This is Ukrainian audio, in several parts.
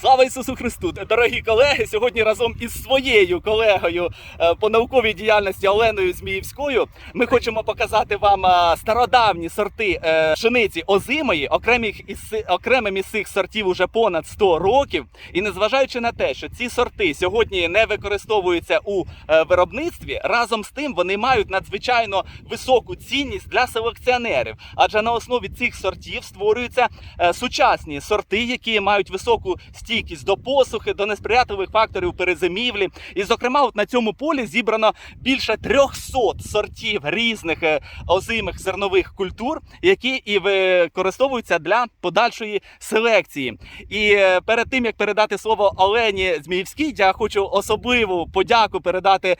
Слава Ісусу Христу! Дорогі колеги! Сьогодні разом із своєю колегою е, по науковій діяльності Оленою Зміївською ми хочемо показати вам е, стародавні сорти е, пшениці озимої, окремих із окремим із цих сортів уже понад 100 років. І незважаючи на те, що ці сорти сьогодні не використовуються у виробництві, разом з тим вони мають надзвичайно високу цінність для селекціонерів, адже на основі цих сортів створюються сучасні сорти, які мають високу стійкість до посухи, до несприятливих факторів перезимівлі. І, зокрема, от на цьому полі зібрано більше 300 сортів різних е, озимих зернових культур, які і використовуються для подальшої селекції. І е, перед тим як передати слово Олені Зміївській, я хочу особливу подяку передати е,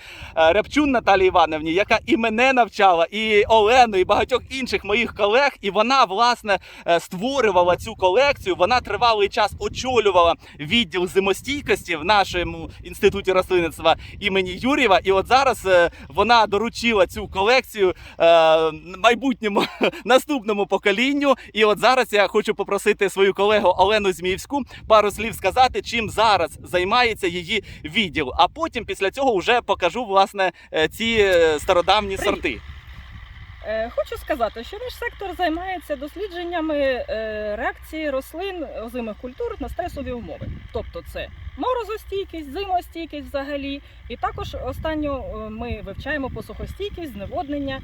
Рябчун Наталії Івановні, яка і мене навчала, і Олену, і багатьох інших моїх колег. І вона власне створювала цю колекцію. Вона тривалий час очолювала відділ зимостійкості в нашому інституті рослинництва імені Юрєва. І от зараз е, вона доручила цю колекцію е, майбутньому наступному поколінню. І от зараз я хочу попросити свою колегу Олену Зміївську пару слів сказати, чим зараз займається її відділ. А потім після цього вже покажу власне е, ці стародавні сорти. Е, Хочу сказати, що наш сектор займається дослідженнями е, реакції рослин озимих культур на стресові умови. Тобто це морозостійкість, зимостійкість взагалі. І також останню е, ми вивчаємо посухостійкість, зневоднення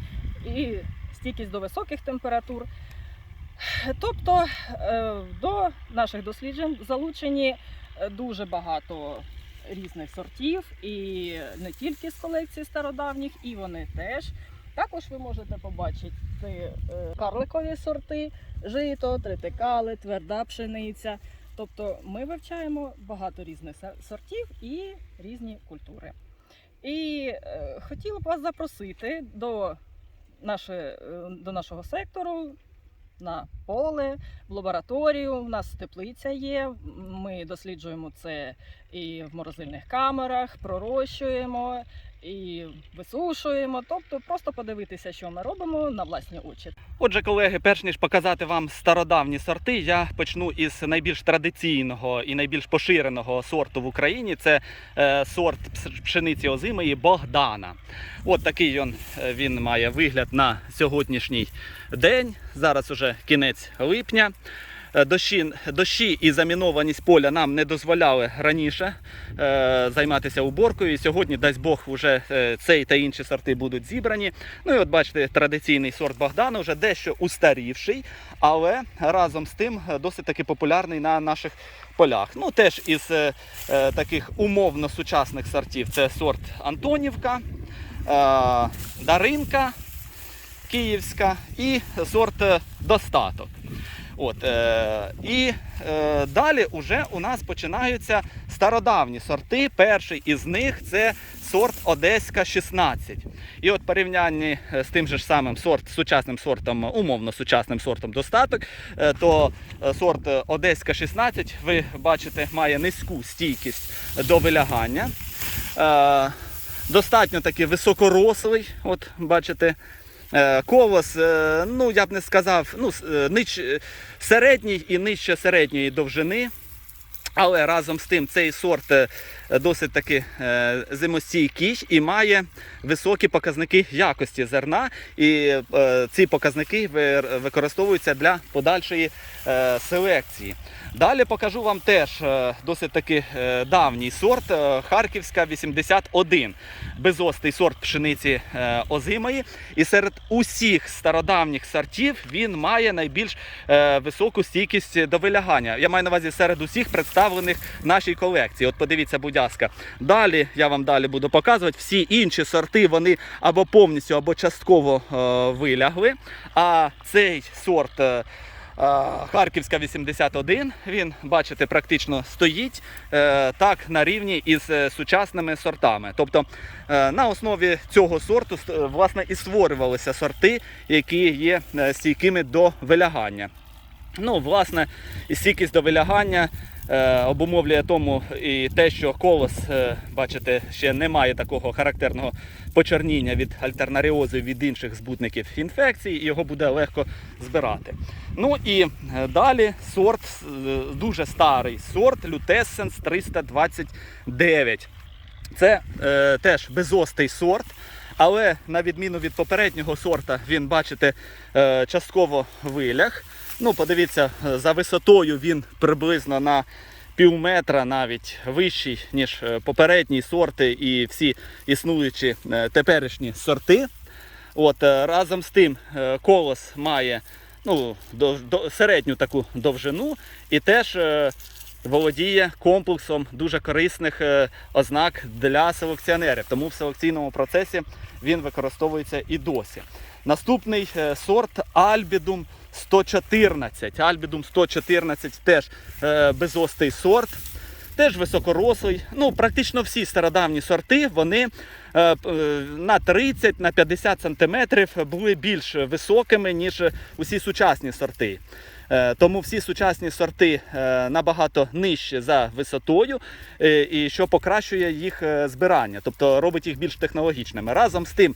і стійкість до високих температур. Тобто до наших досліджень залучені дуже багато різних сортів, і не тільки з колекції стародавніх, і вони теж. Також ви можете побачити е, карликові сорти, жито, тритикали, тверда пшениця. Тобто ми вивчаємо багато різних сортів і різні культури. І е, хотіла б вас запросити до, наше, е, до нашого сектору на поле, в лабораторію. У нас теплиця є. Ми досліджуємо це і в морозильних камерах, пророщуємо і висушуємо. Тобто просто подивитися, що ми робимо на власні очі. Отже, колеги, перш ніж показати вам стародавні сорти, я почну із найбільш традиційного і найбільш поширеного сорту в Україні. Це е, сорт пшениці озимої Богдана. От такий він, е, він має вигляд на сьогоднішній день. Зараз уже кінець липня. Е, Дощі, дощі і замінованість поля нам не дозволяли раніше е, займатися уборкою. І сьогодні, дасть Бог, вже е, цей та інші сорти будуть зібрані. Ну і от бачите, традиційний сорт Богдана вже дещо устарівший, але разом з тим е, досить таки популярний на наших полях. Ну, теж із е, таких умовно сучасних сортів це сорт Антонівка, е, Даринка Київська і сорт Достаток. От, е, і е, далі уже у нас починаються стародавні сорти. Перший із них це сорт Одеська 16. І от порівнянні е, з тим же ж самим сорт, сучасним сортом, умовно сучасним сортом достаток, е, то е, сорт е, Одеська 16, ви бачите, має низьку стійкість до вилягання. Е, достатньо таки високорослий, от бачите. Е, Колос, е, ну я б не сказав, ну, е, ниж, е, середній і нижче середньої довжини. Але разом з тим цей сорт досить таки зимостійкий і має високі показники якості зерна. І ці показники використовуються для подальшої селекції. Далі покажу вам теж е, досить таки е, давній сорт е, Харківська 81. Безостий сорт пшениці озимої. І серед усіх стародавніх сортів він має найбільш високу стійкість до вилягання. Я маю на увазі серед усіх представлених в нашій колекції. От подивіться, будь ласка. Далі я вам далі буду показувати. Всі інші сорти вони або повністю, або частково вилягли. А цей сорт. Харківська 81, він, бачите, практично стоїть е, так на рівні із е, сучасними сортами. Тобто е, на основі цього сорту власне і створювалися сорти, які є стійкими до вилягання. Ну, власне, і стійкість до вилягання обумовлює тому і те, що колос, е, бачите, ще не має такого характерного почерніння від альтернаріозу від інших збутників інфекцій, і його буде легко збирати. Ну і е, далі сорт, е, дуже старий сорт Lutescens 329. Це е, теж безостий сорт, але на відміну від попереднього сорта, він, бачите, е, частково вилях. Ну, подивіться, за висотою він приблизно на пів метра навіть вищий, ніж е, попередні сорти і всі існуючі е, теперішні сорти. От, разом з тим, колос має ну, дов- до- середню таку довжину і теж володіє комплексом дуже корисних е, ознак для селекціонерів. Тому в селекційному процесі він використовується і досі. Наступний е, сорт Альбідум 114. Альбідум 114 теж е, безостий сорт. Теж високорослий. Ну, практично всі стародавні сорти вони е, на 30 на 50 сантиметрів були більш високими, ніж усі сучасні сорти. Е, Тому всі сучасні сорти е, набагато нижче за висотою, е, і що покращує їх збирання, тобто робить їх більш технологічними. Разом з тим,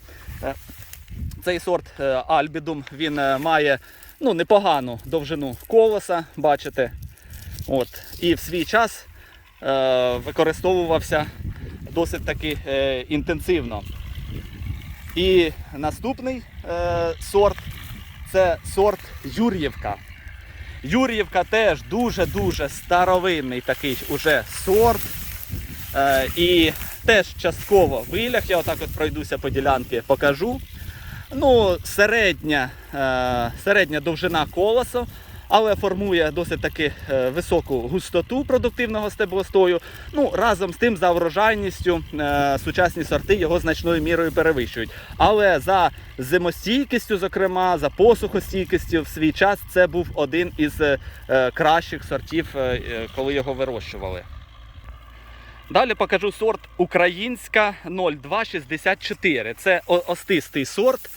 цей сорт Альбідум він має ну, непогану довжину колоса, бачите. От. І в свій час використовувався досить таки інтенсивно. І наступний сорт це сорт Юр'ївка. Юр'ївка теж дуже-дуже старовинний такий уже сорт. Е, і теж частково виляг. Я отак от пройдуся по ділянці, покажу. Ну, середня, е, середня довжина колосу, але формує досить таки е, високу густоту продуктивного стеблостою. Ну, разом з тим, за врожайністю е, сучасні сорти його значною мірою перевищують. Але за зимостійкістю, зокрема, за посухостійкістю в свій час це був один із е, кращих сортів, коли його вирощували. Далі покажу сорт Українська 0264. Це остистий сорт,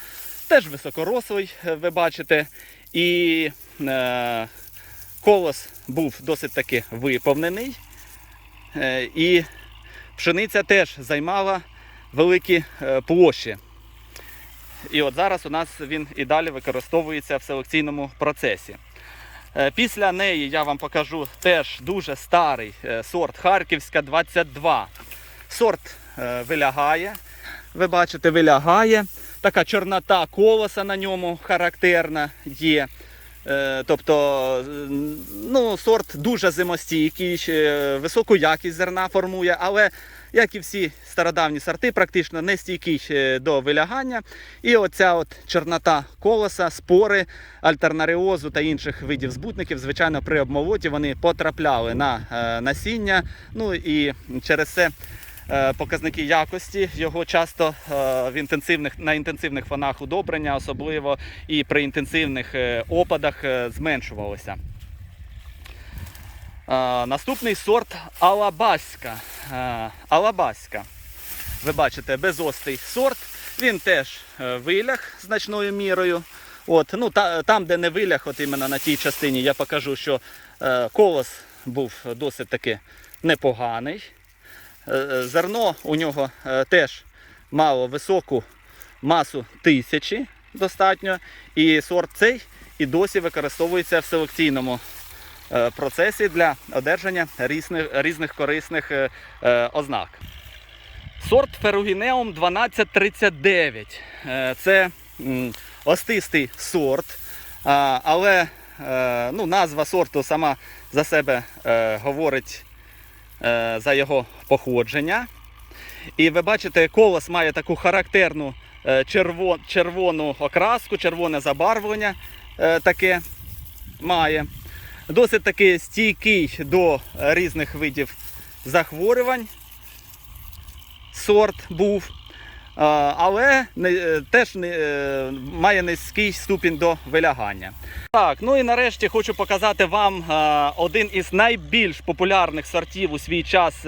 теж високорослий, ви бачите. І колос був досить таки виповнений. Е, і пшениця теж займала великі е, площі. І от зараз у нас він і далі використовується в селекційному процесі. Е, Після неї я вам покажу теж дуже старий е, сорт Харківська 22. Сорт е, вилягає. Ви бачите, вилягає. Така чорнота колоса на ньому характерна є. Е, Тобто, ну, сорт дуже зимостійкий, високу якість зерна формує, але як і всі стародавні сорти, практично не стійкий до вилягання. І оця от чорнота колоса, спори, альтернаріозу та інших видів збутників, звичайно, при обмолоті вони потрапляли на е, насіння. Ну і через це показники якості його часто е, в інтенсивних, на інтенсивних фонах удобрення, особливо і при інтенсивних е, опадах е, зменшувалися. Е, Наступний сорт Алабаська. Е, Алабаська. Ви бачите, безостий сорт. Він теж е, вилях значною мірою. От, ну, та, там, де не вилях, от іменно на тій частині, я покажу, що е, колос був досить таки непоганий. Е, е, зерно у нього е, теж мало високу масу тисячі достатньо. І сорт цей і досі використовується в селекційному процесі для одержання різних, різних корисних ознак. Сорт Феругінеум 1239. Е, Це остистий сорт, але ну, назва сорту сама за себе говорить за його походження. І ви бачите, колос має таку характерну е, червону окраску, червоне забарвлення е, таке має. Досить таки стійкий до різних видів захворювань сорт був. Але е, теж е, має низький ступінь до вилягання. Так, ну і нарешті хочу показати вам е, один із найбільш популярних сортів у свій час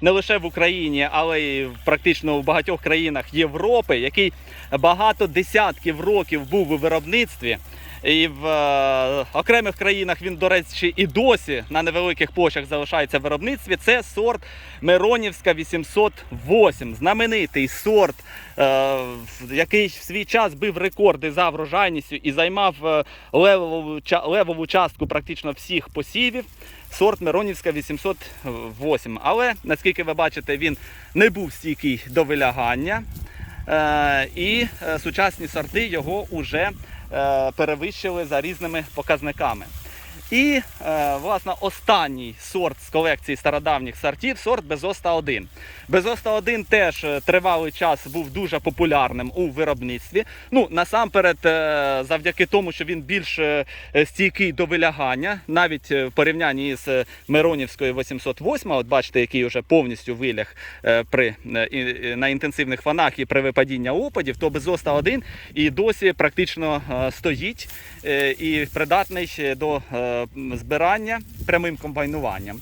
не лише в Україні, але й практично в багатьох країнах Європи, який багато десятків років був у виробництві. І в е, окремих країнах він, до речі, і досі на невеликих площах залишається в виробництві. Це сорт Миронівська 808, знаменитий сорт, е, який в свій час бив рекорди за врожайністю і займав е, левову, левову частку практично всіх посівів. Сорт Миронівська 808. Але наскільки ви бачите, він не був стійкий до вилягання. Е, і е, сучасні сорти його вже е, перевищили за різними показниками. І, е, власне, останній сорт з колекції стародавніх сортів сорт Безоста 1. Безоста 1 теж е, тривалий час був дуже популярним у виробництві. Ну, насамперед, е, завдяки тому, що він більш е, стійкий до вилягання, навіть е, в порівнянні з е, Миронівською 808, от бачите, який вже повністю виляг е, при, е, на інтенсивних фанах і при випадінні опадів, то Безоста 1 і досі практично е, стоїть е, і придатний до е, збирання прямим комбайнуванням.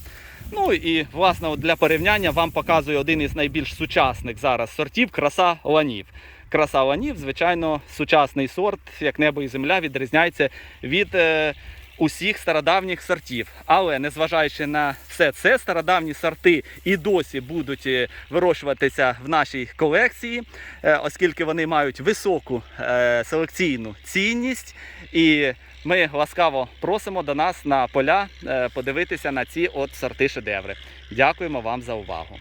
Ну і власне для порівняння вам показую один із найбільш сучасних зараз сортів краса ланів. Краса ланів, звичайно, сучасний сорт, як небо і земля, відрізняється від е, усіх стародавніх сортів. Але незважаючи на все це, стародавні сорти і досі будуть е, вирощуватися в нашій колекції, е, оскільки вони мають високу е, селекційну цінність. І ми ласкаво просимо до нас на поля е, подивитися на ці от сорти шедеври. Дякуємо вам за увагу.